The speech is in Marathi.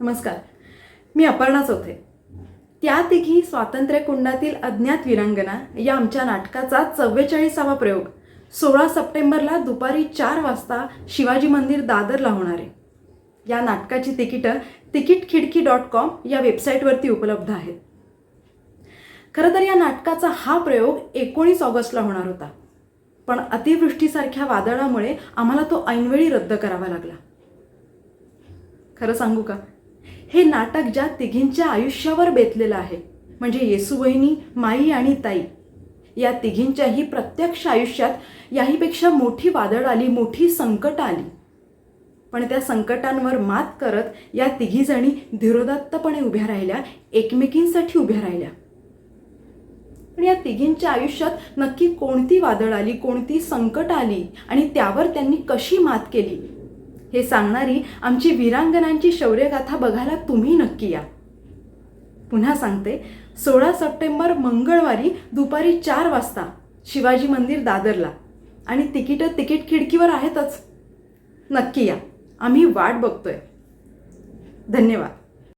नमस्कार. मी अपर्णा चौथे. त्या तिघी स्वातंत्र्य कुंडातील अज्ञात विरांगना या आमच्या नाटकाचा चव्वेचाळीसावा प्रयोग. सोळा सप्टेंबरला दुपारी चार वाजता शिवाजी मंदिर दादरला होणार आहे. या नाटकाची तिकीटं तिकीट खिडकी डॉट कॉम या वेबसाईटवरती उपलब्ध आहेत. खरं तर या नाटकाचा हा प्रयोग एकोणीस ऑगस्टला होणार होता. पण अतिवृष्टीसारख्या वादळामुळे आम्हाला तो ऐनवेळी रद्द करावा लागला. खरं सांगू का? हे नाटक ज्या तिघींच्या आयुष्यावर बेतलेलं आहे. म्हणजे येसुवहिनी माई आणि ताई. या तिघींच्याही प्रत्यक्ष आयुष्यात याहीपेक्षा मोठी वादळ आली मोठी संकट आली. पण त्या संकटांवर मात करत या तिघीजणी धीरोदात्तपणे उभ्या राहिल्या एकमेकींसाठी उभ्या राहिल्या. पण या तिघींच्या आयुष्यात नक्की कोणती वादळ आली कोणती संकट आली आणि त्यावर त्यांनी कशी मात केली? हे सांगणारी आमची वीरांगनांची शौर्यगाथा बघायला तुम्ही नक्की या. पुन्हा सांगते सोळा सप्टेंबर मंगळवारी दुपारी चार वाजता शिवाजी मंदिर दादरला आणि तिकीटं तिकीट खिडकीवर आहेतच. नक्की या. आम्ही वाट बघतोय. धन्यवाद.